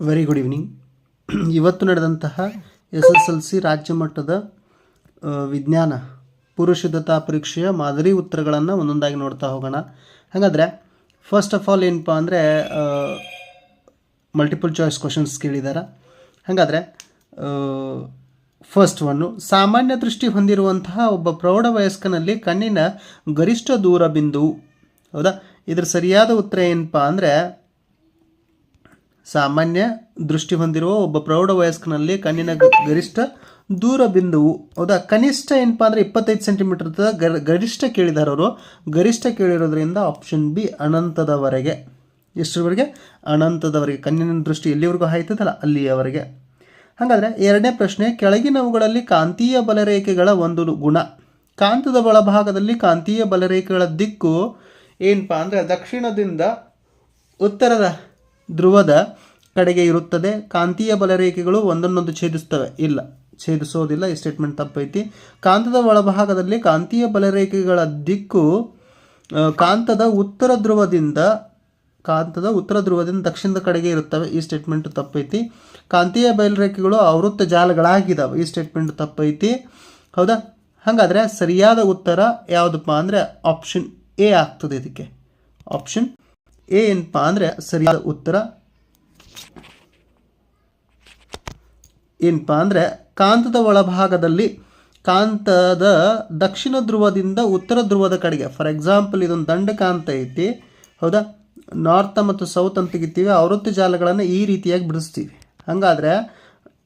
Very good evening ಇವತ್ತು ನಡೆದಂತಹ S S L C ರಾಜ್ಯ ಮಟ್ಟದ ವಿಜ್ಞಾನ ಪುರುಷಿದ್ಧತಾ ಪರೀಕ್ಷೆಯ ಮಾದರಿ ಉತ್ತರಗಳನ್ನು ಒಂದೊಂದಾಗಿ ನೋಡ್ತಾ ಹೋಗೋಣ. ಹಾಗಾದರೆ ಫಸ್ಟ್ ಆಫ್ ಆಲ್ ಏನಪ್ಪ ಅಂದರೆ ಮಲ್ಟಿಪಲ್ ಚಾಯ್ಸ್ ಕ್ವಶನ್ಸ್ ಕೇಳಿದ್ದಾರೆ ಹಾಗಾದರೆ ಫಸ್ಟ್ ಒನ್ನು ಸಾಮಾನ್ಯ ದೃಷ್ಟಿ ಹೊಂದಿರುವಂತಹ ಒಬ್ಬ ಪ್ರೌಢ ವಯಸ್ಕನಲ್ಲಿ ಕಣ್ಣಿನ ಗರಿಷ್ಠ ದೂರ ಬಿಂದು ಹೌದಾ? ಇದರ ಸರಿಯಾದ ಉತ್ತರ ಏನಪ್ಪ ಅಂದರೆ ಸಾಮಾನ್ಯ ದೃಷ್ಟಿ ಹೊಂದಿರುವ ಒಬ್ಬ ಪ್ರೌಢ ವಯಸ್ಕನಲ್ಲಿ ಕಣ್ಣಿನ ಗರಿಷ್ಠ ದೂರ ಬಿಂದುವು, ಹೌದಾ? ಕನಿಷ್ಠ ಏನಪ್ಪಾ ಅಂದರೆ ಇಪ್ಪತ್ತೈದು ಸೆಂಟಿಮೀಟರ್ ಗರಿಷ್ಠ ಕೇಳಿದ್ದಾರೆ ಅವರು. ಗರಿಷ್ಠ ಕೇಳಿರೋದ್ರಿಂದ ಆಪ್ಷನ್ ಬಿ ಅನಂತದವರೆಗೆ. ಎಷ್ಟರವರೆಗೆ? ಅನಂತದವರೆಗೆ. ಕಣ್ಣಿನ ದೃಷ್ಟಿ ಎಲ್ಲಿವರೆಗೂ ಆಯ್ತದಲ್ಲ ಅಲ್ಲಿಯವರೆಗೆ. ಹಾಗಾದರೆ ಎರಡನೇ ಪ್ರಶ್ನೆ, ಕೆಳಗಿನವುಗಳಲ್ಲಿ ಕಾಂತೀಯ ಬಲರೇಖೆಗಳ ಒಂದು ಗುಣ. ಕಾಂತದ ಒಳಭಾಗದಲ್ಲಿ ಕಾಂತೀಯ ಬಲರೇಖೆಗಳ ದಿಕ್ಕು ಏನಪ್ಪಾ ಅಂದರೆ ದಕ್ಷಿಣದಿಂದ ಉತ್ತರದ ಧ್ರುವದ ಕಡೆಗೆ ಇರುತ್ತದೆ. ಕಾಂತೀಯ ಬಲರೇಖೆಗಳು ಒಂದನ್ನೊಂದು ಛೇದಿಸ್ತವೆ ಇಲ್ಲ. ಛೇದಿಸೋದಿಲ್ಲ, ಈ ಸ್ಟೇಟ್ಮೆಂಟ್ ತಪ್ಪೈತಿ. ಕಾಂತದ ಒಳಭಾಗದಲ್ಲಿ ಕಾಂತೀಯ ಬಲರೇಖೆಗಳ ದಿಕ್ಕು ಕಾಂತದ ಉತ್ತರ ಧ್ರುವದಿಂದ, ಕಾಂತದ ಉತ್ತರ ಧ್ರುವದಿಂದ ದಕ್ಷಿಣದ ಕಡೆಗೆ ಇರುತ್ತವೆ. ಈ ಸ್ಟೇಟ್ಮೆಂಟ್ ತಪ್ಪೈತಿ. ಕಾಂತೀಯ ಬಲರೇಖೆಗಳು ಆವೃತ್ತ ಜಾಲಗಳಾಗಿದ್ದಾವೆ ಈ ಸ್ಟೇಟ್ಮೆಂಟ್ ತಪ್ಪೈತಿ. ಹೌದಾ? ಹಾಗಾದರೆ ಸರಿಯಾದ ಉತ್ತರ ಯಾವುದಪ್ಪ ಅಂದರೆ ಆಪ್ಷನ್ ಎ ಆಗ್ತದೆ ಇದಕ್ಕೆ. ಆಪ್ಷನ್ ಏನಪ್ಪ ಅಂದರೆ ಸರಿಯಾದ ಉತ್ತರ? ಏನಪ್ಪ ಅಂದರೆ ಕಾಂತದ ಒಳಭಾಗದಲ್ಲಿ ಕಾಂತದ ದಕ್ಷಿಣ ಧ್ರುವದಿಂದ ಉತ್ತರ ಧ್ರುವದ ಕಡೆಗೆ ಫಾರ್ ಎಕ್ಸಾಂಪಲ್ ಇದೊಂದು ದಂಡ ಕಾಂತ ಐತಿ, ಹೌದಾ? ನಾರ್ತ್ ಮತ್ತು ಸೌತ್ ಅಂತ ತೆಗಿತೀವಿ ಅವೃತ್ತ ಜಾಲಗಳನ್ನು ಈ ರೀತಿಯಾಗಿ ಬಿಡಿಸ್ತೀವಿ. ಹಾಗಾದರೆ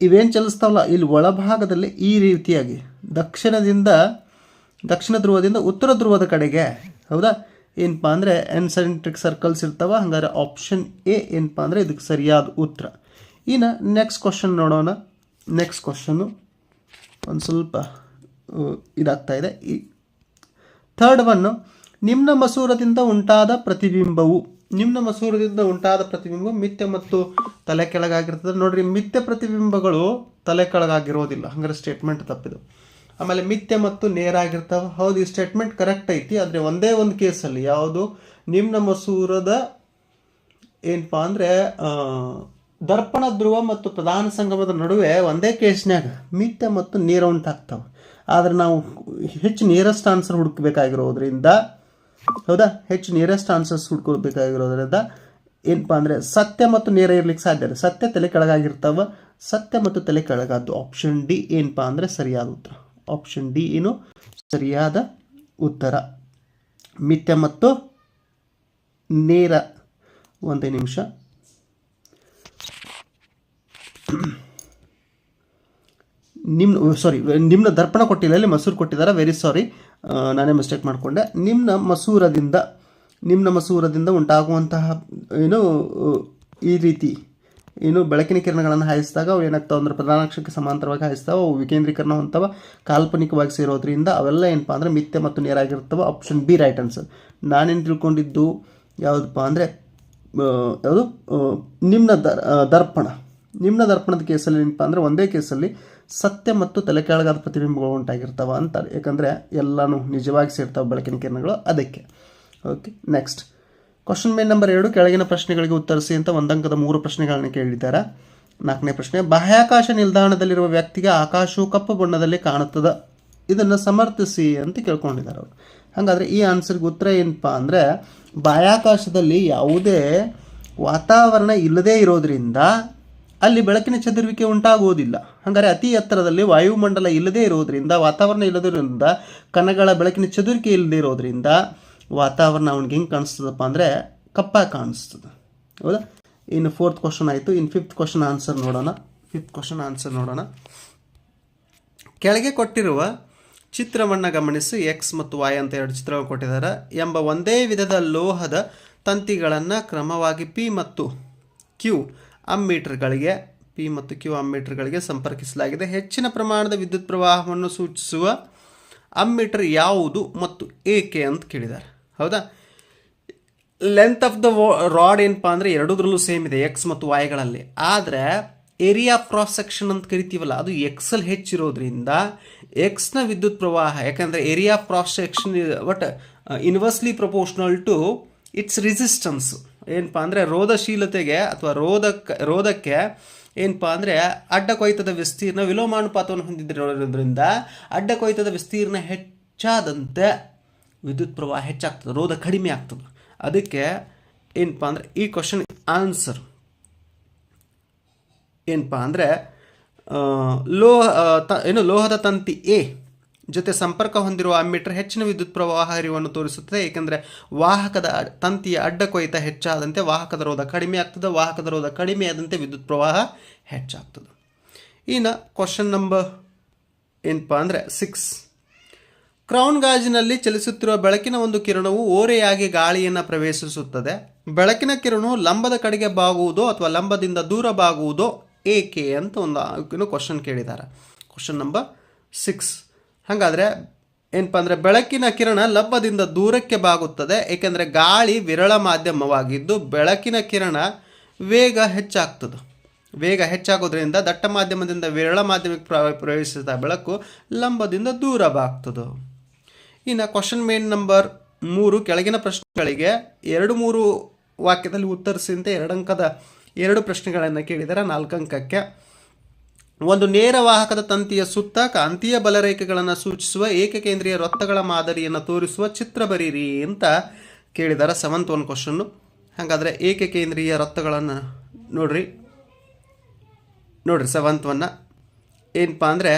ಇವೇನು ಚಲಿಸ್ತಾವಲ್ಲ, ಇಲ್ಲಿ ಒಳಭಾಗದಲ್ಲಿ ಈ ರೀತಿಯಾಗಿ, ದಕ್ಷಿಣದಿಂದ, ದಕ್ಷಿಣ ಧ್ರುವದಿಂದ ಉತ್ತರ ಧ್ರುವದ ಕಡೆಗೆ, ಹೌದಾ? ಏನಪ್ಪ ಅಂದರೆ ಎನ್ಸೆಂಟ್ರಿಕ್ ಸರ್ಕಲ್ಸ್ ಇರ್ತಾವ, ಹಂಗಾರೆ ಆಪ್ಷನ್ ಎ ಏನಪ್ಪ ಅಂದರೆ ಇದಕ್ಕೆ ಸರಿಯಾದ ಉತ್ತರ. ಇನ್ನು ನೆಕ್ಸ್ಟ್ ಕ್ವಶನ್ ನೋಡೋಣ. ನೆಕ್ಸ್ಟ್ ಕ್ವಶನ್ನು ಒಂದು ಸ್ವಲ್ಪ ಇದಾಗ್ತಾ ಇದೆ. ಈ ಥರ್ಡ್ ಒನ್ನು ನಿಮ್ನ ಮಸೂರದಿಂದ ಉಂಟಾದ ಪ್ರತಿಬಿಂಬವು ನಿಮ್ನ ಮಸೂರದಿಂದ ಉಂಟಾದ ಪ್ರತಿಬಿಂಬ ಮಿಥ್ಯ ಮತ್ತು ತಲೆ ಕೆಳಗಾಗಿರ್ತದೆ ನೋಡ್ರಿ, ಮಿಥ್ಯ ಪ್ರತಿಬಿಂಬಗಳು ತಲೆ ಕೆಳಗಾಗಿರೋದಿಲ್ಲ ಹಂಗಾರೆ ಸ್ಟೇಟ್ಮೆಂಟ್ ತಪ್ಪಿದು. ಆಮೇಲೆ ಮಿಥ್ಯ ಮತ್ತು ನೇರ ಆಗಿರ್ತಾವೆ. ಹೌದು, ಈ ಸ್ಟೇಟ್ಮೆಂಟ್ ಕರೆಕ್ಟ್ ಐತಿ. ಆದರೆ ಒಂದೇ ಒಂದು ಕೇಸಲ್ಲಿ ಯಾವುದು? ನಿಮ್ಮ ಮಸೂರದ ಏನಪ್ಪ ಅಂದರೆ ದರ್ಪಣ ಧ್ರುವ ಮತ್ತು ಪ್ರಧಾನ ಸಂಗಮದ ನಡುವೆ ಒಂದೇ ಕೇಸ್ನ್ಯಾಗ ಮಿಥ್ಯ ಮತ್ತು ನೇರ ಉಂಟಾಗ್ತಾವೆ. ಆದರೆ ನಾವು ಹೆಚ್ಚು ನಿಯರೆಸ್ಟ್ ಆನ್ಸರ್ ಹುಡುಕಬೇಕಾಗಿರೋದ್ರಿಂದ, ಹೌದಾ? ಹೆಚ್ಚು ನಿಯರೆಸ್ಟ್ ಆನ್ಸರ್ಸ್ ಹುಡ್ಕೋಬೇಕಾಗಿರೋದ್ರಿಂದ ಏನಪ್ಪ ಅಂದರೆ, ಸತ್ಯ ಮತ್ತು ನೇರ ಇರ್ಲಿಕ್ಕೆ ಸಾಧ್ಯ ಸತ್ಯ ತಲೆ ಕೆಳಗಾಗಿರ್ತಾವೆ. ಸತ್ಯ ಮತ್ತು ತಲೆ ಕೆಳಗಾದ್ದು ಆಪ್ಷನ್ ಡಿ ಏನಪ್ಪ ಅಂದರೆ ಸರಿಯಾದ ಉತ್ತರ. ಆಪ್ಷನ್ ಡಿ ಏನು? ಸರಿಯಾದ ಉತ್ತರ. ಮಿಥ್ಯ ಮತ್ತು ನೇರ. ಒಂದೇ ನಿಮಿಷ. ನಿಮ್ನ ಸಾರಿ ನಿಮ್ನ ದರ್ಪಣ ಕೊಟ್ಟಿಲ್ಲ ಅಲ್ಲಿ ಮಸೂರು ಕೊಟ್ಟಿದ್ದಾರೆ ವೆರಿ ಸಾರಿ ನಾನೇ ಮಿಸ್ಟೇಕ್ ಮಾಡಿಕೊಂಡೆ. ನಿಮ್ಮ ಮಸೂರದಿಂದ ನಿಮ್ಮ ಮಸೂರದಿಂದ ಉಂಟಾಗುವಂತಹ, ಏನು ಈ ರೀತಿ ಏನು ಬೆಳಕಿನ ಕಿರಣಗಳನ್ನು ಹಾಯಿಸಿದಾಗ ಅವು ಏನಾಗ್ತಾವೆ ಅಂದ್ರೆ ಪ್ರಧಾನಾಕ್ಷಕ್ಕೆ ಸಮಾಂತರವಾಗಿ ಹಾಯಿಸ್ತಾವೆ, ಅವು ವಿಕೇಂದ್ರೀಕರಣ ಹೊಂತಾವ ಕಾಲ್ಪನಿಕವಾಗಿ ಸೇರೋದ್ರಿಂದ ಅವೆಲ್ಲ ಏನಪ್ಪ ಅಂದರೆ ಮಿಥ್ಯ ಮತ್ತು ನೇರಾಗಿರ್ತವೆ ಆಪ್ಷನ್ ಬಿ ರೈಟ್ ಆನ್ಸರ್ ನಾನೇನು ತಿಳ್ಕೊಂಡಿದ್ದು, ಯಾವುದಪ್ಪ ಅಂದರೆ ಯಾವುದು ನಿಮ್ನ ದರ್ ದರ್ಪಣ. ನಿಮ್ನ ದರ್ಪಣದ ಕೇಸಲ್ಲಿ ಏನಪ್ಪ ಅಂದರೆ ಒಂದೇ ಕೇಸಲ್ಲಿ ಸತ್ಯ ಮತ್ತು ತಲೆ ಕೆಳಗಾದ ಪ್ರತಿಬಿಂಬಗಳು ಉಂಟಾಗಿರ್ತಾವ ಅಂತಾರೆ. ಯಾಕಂದರೆ ಎಲ್ಲನೂ ನಿಜವಾಗಿ ಸೇರ್ತಾವೆ ಬೆಳಕಿನ ಕಿರಣಗಳು ಅದಕ್ಕೆ. Okay next question main number ಎರಡು, ಕೆಳಗಿನ ಪ್ರಶ್ನೆಗಳಿಗೆ ಉತ್ತರಿಸಿ ಅಂತ ಒಂದಂಕದ ಮೂರು ಪ್ರಶ್ನೆಗಳನ್ನು ಕೇಳಿದ್ದಾರೆ. ನಾಲ್ಕನೇ ಪ್ರಶ್ನೆ, ಬಾಹ್ಯಾಕಾಶ ನಿಲ್ದಾಣದಲ್ಲಿರುವ ವ್ಯಕ್ತಿಗೆ ಆಕಾಶವು ಕಪ್ಪು ಬಣ್ಣದಲ್ಲಿ ಕಾಣುತ್ತದೆ. ಇದನ್ನು ಸಮರ್ಥಿಸಿ ಅಂತ ಕೇಳ್ಕೊಂಡಿದ್ದಾರೆ ಅವರು. ಹಾಗಾದರೆ ಈ ಆನ್ಸರ್ಗೆ ಉತ್ತರ ಏನಪ್ಪ ಅಂದರೆ, ಬಾಹ್ಯಾಕಾಶದಲ್ಲಿ ಯಾವುದೇ ವಾತಾವರಣ ಇಲ್ಲದೇ ಇರೋದ್ರಿಂದ ಅಲ್ಲಿ ಬೆಳಕಿನ ಚದುರುವಿಕೆ ಉಂಟಾಗುವುದಿಲ್ಲ. ಹಾಗಾದರೆ ಅತಿ ಎತ್ತರದಲ್ಲಿ ವಾಯುಮಂಡಲ ಇಲ್ಲದೇ ಇರೋದ್ರಿಂದ, ವಾತಾವರಣ ಇಲ್ಲದಿರೋದ್ರಿಂದ, ಕಣಗಳ ಬೆಳಕಿನ ಚದುರಿಕೆ ಇಲ್ಲದೇ ಇರೋದ್ರಿಂದ ವಾತಾವರಣ ಅವ್ನಿಗೆ ಹೆಂಗೆ ಕಾಣಿಸ್ತದಪ್ಪ ಅಂದರೆ ಕಪ್ಪಾಗಿ ಕಾಣಿಸ್ತದೆ. ಹೌದಾ? ಇನ್ನು ಫೋರ್ತ್ ಕ್ವಶನ್ ಆಯಿತು. ಇನ್ನು ಫಿಫ್ತ್ ಕ್ವಶನ್ ಆನ್ಸರ್ ನೋಡೋಣ. ಫಿಫ್ತ್ ಕ್ವಶನ್ ಆನ್ಸರ್ ನೋಡೋಣ. ಕೆಳಗೆ ಕೊಟ್ಟಿರುವ ಚಿತ್ರವನ್ನು ಗಮನಿಸಿ. ಎಕ್ಸ್ ಮತ್ತು ವಾಯ್ ಅಂತ ಎರಡು ಚಿತ್ರ ಕೊಟ್ಟಿದ್ದಾರೆ. ಎಂಬ ಒಂದೇ ವಿಧದ ಲೋಹದ ತಂತಿಗಳನ್ನು ಕ್ರಮವಾಗಿ ಪಿ ಮತ್ತು ಕ್ಯೂ ಅಮ್ಮೀಟರ್ಗಳಿಗೆ ಪಿ ಮತ್ತು ಕ್ಯೂ ಅಮ್ಮೀಟರ್ಗಳಿಗೆ ಸಂಪರ್ಕಿಸಲಾಗಿದೆ. ಹೆಚ್ಚಿನ ಪ್ರಮಾಣದ ವಿದ್ಯುತ್ ಪ್ರವಾಹವನ್ನು ಸೂಚಿಸುವ ಅಮ್ಮೀಟರ್ ಯಾವುದು ಮತ್ತು ಏಕೆ ಅಂತ ಕೇಳಿದ್ದಾರೆ. ಹೌದಾ? ಲೆಂತ್ ಆಫ್ ದ ರಾಡ್ ಏನಪ್ಪ ಅಂದರೆ ಎರಡೂದ್ರಲ್ಲೂ ಸೇಮ್ ಇದೆ ಎಕ್ಸ್ ಮತ್ತು ವಾಯ್ಗಳಲ್ಲಿ ಆದರೆ ಏರಿಯಾ ಕ್ರಾಸ್ ಸೆಕ್ಷನ್ ಅಂತ ಕರಿತೀವಲ್ಲ, ಅದು ಎಕ್ಸಲ್ ಹೆಚ್ಚಿರೋದ್ರಿಂದ ಎಕ್ಸ್ನ ವಿದ್ಯುತ್ ಪ್ರವಾಹ, ಯಾಕಂದರೆ area cross section but inversely proportional to its resistance ಏನಪ್ಪ ಅಂದರೆ ರೋಧಶೀಲತೆಗೆ ಅಥವಾ ರೋಧಕ್ಕೆ ರೋಧಕ್ಕೆ ಏನಪ್ಪ ಅಂದರೆ ಅಡ್ಡ ಕೊಯ್ತದ ವಿಸ್ತೀರ್ಣ ವಿಲೋಮಾನುಪಾತವನ್ನು ಹೊಂದಿದ್ದಿರೋದ್ರಿಂದ ಅಡ್ಡ ಕೊಯ್ತದ ವಿಸ್ತೀರ್ಣ ಹೆಚ್ಚಾದಂತೆ ವಿದ್ಯುತ್ ಪ್ರವಾಹ ಹೆಚ್ಚಾಗ್ತದೆ ರೋಧ ಕಡಿಮೆ ಆಗ್ತದೆ. ಅದಕ್ಕೆ ಏನಪ್ಪ ಅಂದರೆ ಈ ಕ್ವಶನ್ ಆನ್ಸರ್ ಏನಪ್ಪ ಅಂದರೆ ಲೋಹ ತ, ಏನು ಲೋಹದ ತಂತಿ ಎ ಜೊತೆ ಸಂಪರ್ಕ ಹೊಂದಿರುವ ಅಮ್ಮೀಟರ್ ಹೆಚ್ಚಿನ ವಿದ್ಯುತ್ ಪ್ರವಾಹ ಹರಿವನ್ನು ತೋರಿಸುತ್ತದೆ. ಏಕೆಂದರೆ ವಾಹಕದ ತಂತಿಯ ಅಡ್ಡ ಕೊಯ್ತ ಹೆಚ್ಚಾದಂತೆ ವಾಹಕದ ರೋಧ ಕಡಿಮೆ ಆಗ್ತದೆ. ವಾಹಕದ ರೋಧ ಕಡಿಮೆ ಆದಂತೆ ವಿದ್ಯುತ್ ಪ್ರವಾಹ ಹೆಚ್ಚಾಗ್ತದೆ. ಇನ್ನು ಕ್ವಶನ್ ನಂಬರ್ ಏನಪ್ಪ ಅಂದರೆ ಸಿಕ್ಸ್ ಕ್ರೌನ್ ಗಾಜಿನಲ್ಲಿ ಚಲಿಸುತ್ತಿರುವ ಬೆಳಕಿನ ಒಂದು ಕಿರಣವು ಓರೆಯಾಗಿ ಗಾಳಿಯನ್ನು ಪ್ರವೇಶಿಸುತ್ತದೆ. ಬೆಳಕಿನ ಕಿರಣವು ಲಂಬದ ಕಡೆಗೆ ಬಾಗುವುದೋ ಅಥವಾ ಲಂಬದಿಂದ ದೂರ ಬಾಗುವುದೋ ಏಕೆ ಅಂತ ಒಂದು ಕ್ವಶನ್ ಕೇಳಿದ್ದಾರೆ ಕ್ವಶನ್ ನಂಬರ್ ಸಿಕ್ಸ್ ಹಾಗಾದರೆ ಏನಪ್ಪ ಅಂದರೆ ಬೆಳಕಿನ ಕಿರಣ ಲಂಬದಿಂದ ದೂರಕ್ಕೆ ಬಾಗುತ್ತದೆ. ಏಕೆಂದರೆ ಗಾಳಿ ವಿರಳ ಮಾಧ್ಯಮವಾಗಿದ್ದು ಬೆಳಕಿನ ಕಿರಣ ವೇಗ ಹೆಚ್ಚಾಗ್ತದೆ. ವೇಗ ಹೆಚ್ಚಾಗೋದ್ರಿಂದ ದಟ್ಟ ಮಾಧ್ಯಮದಿಂದ ವಿರಳ ಮಾಧ್ಯಮಕ್ಕೆ ಪ್ರ- ಪ್ರವೇಶಿಸಿದ ಬೆಳಕು ಲಂಬದಿಂದ ದೂರ ಬಾಗ್ತದೆ. ಇನ್ನು ಕ್ವಶನ್ ಮೇನ್ ನಂಬರ್ ಮೂರು, ಕೆಳಗಿನ ಪ್ರಶ್ನೆಗಳಿಗೆ ಎರಡು ಮೂರು ವಾಕ್ಯದಲ್ಲಿ ಉತ್ತರಿಸಿದಂತೆ ಅಂಕದ ಎರಡು ಪ್ರಶ್ನೆಗಳನ್ನು ಕೇಳಿದರೆ ನಾಲ್ಕು ಅಂಕಕ್ಕೆ. ಒಂದು ನೇರ ವಾಹಕದ ತಂತಿಯ ಸುತ್ತ ಕಾಂತೀಯ ಬಲರೇಖೆಗಳನ್ನು ಸೂಚಿಸುವ ಏಕಕೇಂದ್ರೀಯ ವೃತ್ತಗಳ ಮಾದರಿಯನ್ನು ತೋರಿಸುವ ಚಿತ್ರ ಬರೀರಿ ಅಂತ ಕೇಳಿದ್ದಾರೆ ಸೆವೆಂತ್ ಒನ್ ಕ್ವಶನ್ನು ಹಾಗಾದರೆ ಏಕಕೇಂದ್ರೀಯ ವೃತ್ತಗಳನ್ನು ನೋಡ್ರಿ. ನೋಡ್ರಿ ಸೆವೆಂತ್ ಒನ್ನ ಏನಪ್ಪ ಅಂದರೆ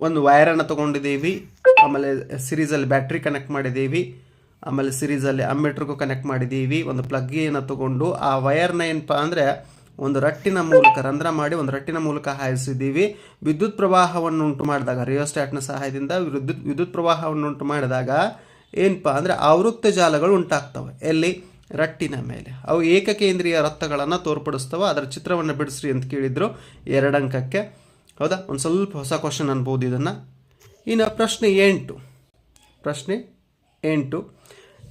ಒಂದು ವೈರನ್ನು ತೊಗೊಂಡಿದ್ದೀವಿ. ಆಮೇಲೆ ಸಿರೀಸಲ್ಲಿ ಬ್ಯಾಟ್ರಿ ಕನೆಕ್ಟ್ ಮಾಡಿದ್ದೀವಿ. ಆಮೇಲೆ ಸಿರೀಸಲ್ಲಿ ಅಮ್ಮೆಟ್ರಿಗೂ ಕನೆಕ್ಟ್ ಮಾಡಿದ್ದೀವಿ. ಒಂದು ಪ್ಲಗ್ಗಿಯನ್ನು ತೊಗೊಂಡು ಆ ವಯರ್ನ ಏನಪ್ಪ ಅಂದರೆ ಒಂದು ರಟ್ಟಿನ ಮೂಲಕ ರಂಧ್ರ ಮಾಡಿ ಒಂದು ರಟ್ಟಿನ ಮೂಲಕ ಹಾಯಿಸಿದ್ದೀವಿ. ವಿದ್ಯುತ್ ಪ್ರವಾಹವನ್ನು ಉಂಟು ಮಾಡಿದಾಗ ರಿಯೋಸ್ಟ್ಯಾಟ್ನ ಸಹಾಯದಿಂದ ವಿದ್ಯುತ್ ವಿದ್ಯುತ್ ಪ್ರವಾಹವನ್ನು ಉಂಟು ಮಾಡಿದಾಗ ಏನಪ್ಪ ಅಂದರೆ ಆವೃತ್ತ ಜಾಲಗಳು ಉಂಟಾಗ್ತವೆ. ಎಲ್ಲಿ? ರಟ್ಟಿನ ಮೇಲೆ. ಅವು ಏಕಕೇಂದ್ರೀಯ ರಥಗಳನ್ನು ತೋರ್ಪಡಿಸ್ತವೆ. ಅದರ ಚಿತ್ರವನ್ನು ಬಿಡಿಸ್ರಿ ಅಂತ ಕೇಳಿದರು ಎರಡಂಕಕ್ಕೆ. ಹೌದಾ? ಒಂದು ಸ್ವಲ್ಪ ಹೊಸ ಕ್ವಶನ್ ಅನ್ಬೋದು ಇದನ್ನು. ಇನ್ನು ಪ್ರಶ್ನೆ ಎಂಟು. ಪ್ರಶ್ನೆ ಎಂಟು.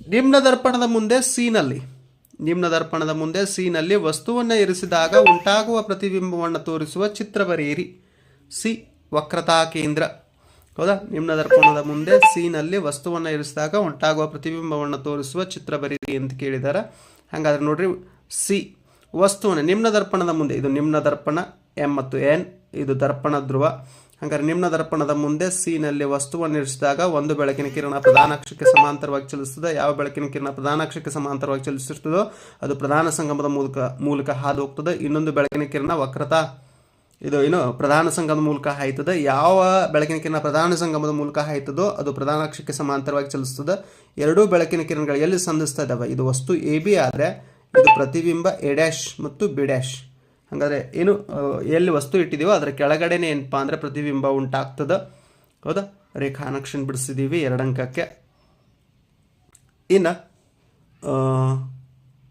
ನಿಮ್ನ ದರ್ಪಣದ ಮುಂದೆ ಸೀನಲ್ಲಿ. ನಿಮ್ನ ದರ್ಪಣದ ಮುಂದೆ ಸೀನಲ್ಲಿ ವಸ್ತುವನ್ನು ಇರಿಸಿದಾಗ ಉಂಟಾಗುವ ಪ್ರತಿಬಿಂಬವನ್ನು ತೋರಿಸುವ ಚಿತ್ರ ಬರೆಯಿರಿ. ಸಿ, ವಕ್ರತಾ ಕೇಂದ್ರ. ಹೌದಾ? ನಿಮ್ನ ದರ್ಪಣದ ಮುಂದೆ ಸೀನಲ್ಲಿ ವಸ್ತುವನ್ನು ಇರಿಸಿದಾಗ ಉಂಟಾಗುವ ಪ್ರತಿಬಿಂಬವನ್ನು ತೋರಿಸುವ ಚಿತ್ರ ಬರೀರಿ ಅಂತ ಕೇಳಿದ್ದಾರೆ ಹಾಗಾದ್ರೆ ನೋಡ್ರಿ. ಸಿ, ವಸ್ತುವನ್ನು ನಿಮ್ನ ದರ್ಪಣದ ಮುಂದೆ. ಇದು ನಿಮ್ನ ದರ್ಪಣ, ಎಂ ಮತ್ತು ಎನ್. ಇದು ದರ್ಪಣ ಧ್ರುವ. ಹಾಗಾದ್ರೆ ನಿಮ್ನ ದರ್ಪಣದ ಮುಂದೆ ಸೀನಲ್ಲಿ ವಸ್ತುವನ್ನು ಇರಿಸಿದಾಗ ಒಂದು ಬೆಳಕಿನ ಕಿರಣ ಪ್ರಧಾನ ಅಕ್ಷಕ್ಕೆ ಸಮಾಂತರವಾಗಿ ಚಲಿಸುತ್ತದೆ. ಯಾವ ಬೆಳಕಿನ ಕಿರಣ ಪ್ರಧಾನ ಅಕ್ಷಕ್ಕೆ ಸಮಾಂತರವಾಗಿ ಚಲಿಸುತ್ತದೋ ಅದು ಪ್ರಧಾನ ಸಂಗಮದ ಮೂಲಕ ಮೂಲಕ ಹಾದು ಹೋಗ್ತದೆ ಇನ್ನೊಂದು ಬೆಳಕಿನ ಕಿರಣ ವಕ್ರತಾ. ಇದು ಏನು? ಪ್ರಧಾನ ಸಂಗಮದ ಮೂಲಕ ಹಾಯ್ತದೆ. ಯಾವ ಬೆಳಕಿನ ಕಿರಣ ಪ್ರಧಾನ ಸಂಗಮದ ಮೂಲಕ ಹಾಯ್ತದೋ ಅದು ಪ್ರಧಾನ ಅಕ್ಷಕ್ಕೆ ಸಮಾಂತರವಾಗಿ ಚಲಿಸುತ್ತದೆ. ಎರಡೂ ಬೆಳಕಿನ ಕಿರಣಗಳು ಎಲ್ಲಿ ಸಂಧಿಸ್ತಾ ಇದ್ದಾವೆ ಇದು ವಸ್ತು ಎ ಬಿ ಆದರೆ ಇದು ಪ್ರತಿಬಿಂಬ ಎ ಡ್ಯಾಶ್ ಮತ್ತು ಬಿ ಡ್ಯಾಶ್. ಹಾಗಾದರೆ ಏನು ಎಲ್ಲಿ ವಸ್ತು ಇಟ್ಟಿದ್ದೀವೋ ಅದರ ಕೆಳಗಡೆನೇ ಏನಪ್ಪ ಅಂದರೆ ಪ್ರತಿಬಿಂಬ ಉಂಟಾಗ್ತದೆ. ಹೌದಾ? ರೇಖಾ ನಕ್ಷನ್ ಬಿಡಿಸಿದ್ದೀವಿ ಎರಡಂಕಕ್ಕೆ ಇನ್ನು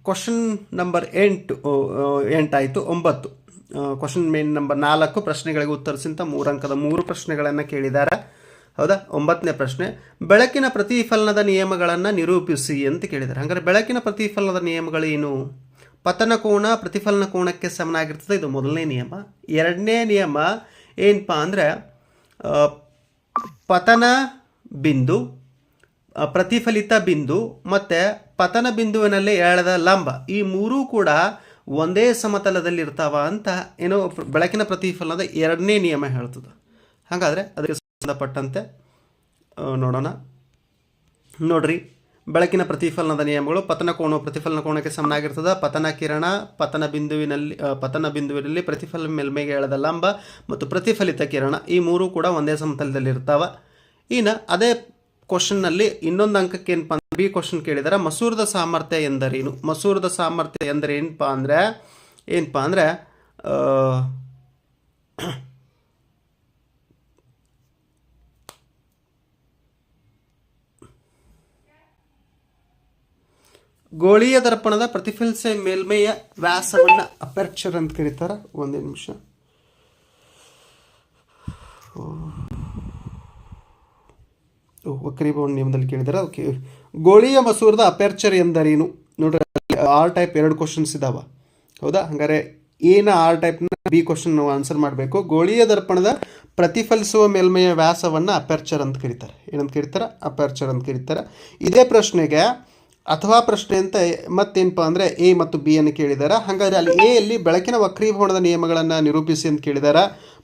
ಕ್ವಶನ್ ನಂಬರ್ ಎಂಟು ಎಂಟಾಯಿತು, ಒಂಬತ್ತು. ಕ್ವಶನ್ ಮೇನ್ ನಂಬರ್ ನಾಲ್ಕು, ಪ್ರಶ್ನೆಗಳಿಗೆ ಉತ್ತರಿಸಿಂತ ಮೂರಂಕದ ಮೂರು ಪ್ರಶ್ನೆಗಳನ್ನು ಕೇಳಿದ್ದಾರೆ ಹೌದಾ? ಒಂಬತ್ತನೇ ಪ್ರಶ್ನೆ, ಬೆಳಕಿನ ಪ್ರತಿಫಲನದ ನಿಯಮಗಳನ್ನು ನಿರೂಪಿಸಿ ಅಂತ ಕೇಳಿದ್ದಾರೆ ಹಂಗಾರೆ ಬೆಳಕಿನ ಪ್ರತಿಫಲನದ ನಿಯಮಗಳೇನು ಪತನ ಕೋಣ ಪ್ರತಿಫಲನ ಕೋನಕ್ಕೆ ಸಮನಾಗಿರ್ತದೆ. ಇದು ಮೊದಲನೇ ನಿಯಮ. ಎರಡನೇ ನಿಯಮ ಏನಪ್ಪ ಅಂದರೆ ಪತನ ಬಿಂದು ಪ್ರತಿಫಲಿತ ಬಿಂದು ಮತ್ತು ಪತನ ಬಿಂದುವಿನಲ್ಲಿ ಎಳೆದ ಲಂಬ ಈ ಮೂರೂ ಕೂಡ ಒಂದೇ ಸಮತಲದಲ್ಲಿ ಇರ್ತಾವ ಅಂತ ಏನೋ ಬೆಳಕಿನ ಪ್ರತಿಫಲನದ ಎರಡನೇ ನಿಯಮ ಹೇಳ್ತದೆ. ಹಾಗಾದರೆ ಅದಕ್ಕೆ ಸಂಬಂಧಪಟ್ಟಂತೆ ನೋಡೋಣ. ನೋಡ್ರಿ. ಬೆಳಕಿನ ಪ್ರತಿಫಲನದ ನಿಯಮಗಳು ಪತನ ಕೋಣವು ಪ್ರತಿಫಲನ ಕೋಣಕ್ಕೆ ಸಮನಾಗಿರ್ತದೆ. ಪತನ ಕಿರಣ ಪತನ ಬಿಂದುವಿನಲ್ಲಿ ಪತನ ಬಿಂದುವಿನಲ್ಲಿ ಪ್ರತಿಫಲ ಮೇಲ್ಮೈಗೆ ಎಳೆದ ಲಂಬ ಮತ್ತು ಪ್ರತಿಫಲಿತ ಕಿರಣ ಈ ಮೂರು ಕೂಡ ಒಂದೇ ಸಮತಲದಲ್ಲಿ ಇರ್ತಾವೆ ಇನ್ನು ಅದೇ ಕ್ವಶನ್ನಲ್ಲಿ ಇನ್ನೊಂದು ಅಂಕಕ್ಕೆ ಏನಪ್ಪ ಬಿ ಕ್ವಶನ್ ಕೇಳಿದರೆ. ಮಸೂರದ ಸಾಮರ್ಥ್ಯ ಎಂದರೇನು? ಮಸೂರದ ಸಾಮರ್ಥ್ಯ ಎಂದರೆ ಏನಪ್ಪ ಅಂದರೆ ಏನಪ್ಪ ಅಂದರೆ ಗೋಳೀಯ ದರ್ಪಣದ ಪ್ರತಿಫಲಿಸ ಮೇಲ್ಮೈಯ ವ್ಯಾಸವನ್ನು ಅಪರ್ಚರ್ ಅಂತ ಕರೀತಾರೆ. ಒಂದೇ ನಿಮಿಷ. ಓ, ವಕ್ರೀಭವನ ನಿಯಮದಲ್ಲಿ ಕೇಳಿದಾರೆ ಓಕೆ ಗೋಳೀಯ ಮಸೂರದ ಅಪರ್ಚರ್ ಎಂದರೇನು? ನೋಡ್ರಿ ಆರ್ ಟೈಪ್ ಎರಡು ಕ್ವಶನ್ಸ್ ಇದಾವ. ಹೌದಾ? ಹಂಗಾರೆ ಏನ ಆರ್ ಟೈಪ್ನ ಬಿ ಕ್ವಶನ್ ನಾವು ಆನ್ಸರ್ ಮಾಡಬೇಕು. ಗೋಳೀಯ ದರ್ಪಣದ ಪ್ರತಿಫಲಿಸುವ ಮೇಲ್ಮೈಯ ವ್ಯಾಸವನ್ನು ಅಪೆರ್ಚರ್ ಅಂತ ಕರೀತಾರೆ. ಏನಂತ ಕರೀತಾರೆ? ಅಪರ್ಚರ್ ಅಂತ ಕರೀತಾರೆ. ಇದೇ ಪ್ರಶ್ನೆಗೆ ಅಥವಾ ಪ್ರಶ್ನೆ ಅಂತ ಮತ್ತೇನಪ್ಪ ಅಂದರೆ ಎ ಮತ್ತು ಬಿ ಅನ್ನು ಕೇಳಿದಾರ. ಹಾಗಾದರೆ ಅಲ್ಲಿ ಎ ಅಲ್ಲಿ ಬೆಳಕಿನ ವಕ್ರೀಭವನದ ನಿಯಮಗಳನ್ನು ನಿರೂಪಿಸಿ ಅಂತ ಕೇಳಿದಾರ.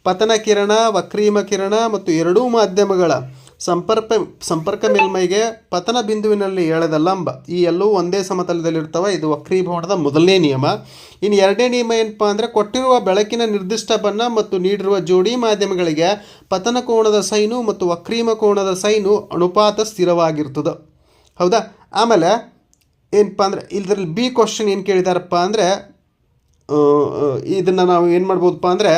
ಪತನ ಕಿರಣ, ವಕ್ರೀಮ ಕಿರಣ ಮತ್ತು ಎರಡೂ ಮಾಧ್ಯಮಗಳ ಸಂಪರ್ಕ ಸಂಪರ್ಕ ಮೇಲ್ಮೈಗೆ ಪತನ ಬಿಂದುವಿನಲ್ಲಿ ಎಳೆದ ಲಂಬ. ಈ ಎಲ್ಲವೂ ಒಂದೇ ಸಮತಲದಲ್ಲಿರ್ತವೆ. ಇದು ವಕ್ರೀಭವನದ ಮೊದಲನೇ ನಿಯಮ. ಇನ್ನು ಎರಡನೇ ನಿಯಮ ಏನಪ್ಪ ಅಂದರೆ ಕೊಟ್ಟಿರುವ ಬೆಳಕಿನ ನಿರ್ದಿಷ್ಟ ಬಣ್ಣ ಮತ್ತು ನೀಡಿರುವ ಜೋಡಿ ಮಾಧ್ಯಮಗಳಿಗೆ ಪತನ ಕೋಣದ ಸೈನು ಮತ್ತು ವಕ್ರೀಮ ಕೋಣದ ಸೈನು ಅನುಪಾತ ಸ್ಥಿರವಾಗಿರ್ತದೆ. ಹೌದಾ? ಆಮೇಲೆ ಏನಪ್ಪ ಅಂದರೆ ಇದರಲ್ಲಿ ಬಿ ಕ್ವಶನ್ ಏನು ಕೇಳಿದಾರಪ್ಪ ಅಂದರೆ ಇದನ್ನು ನಾವು ಏನು ಮಾಡ್ಬೋದಪ್ಪ ಅಂದರೆ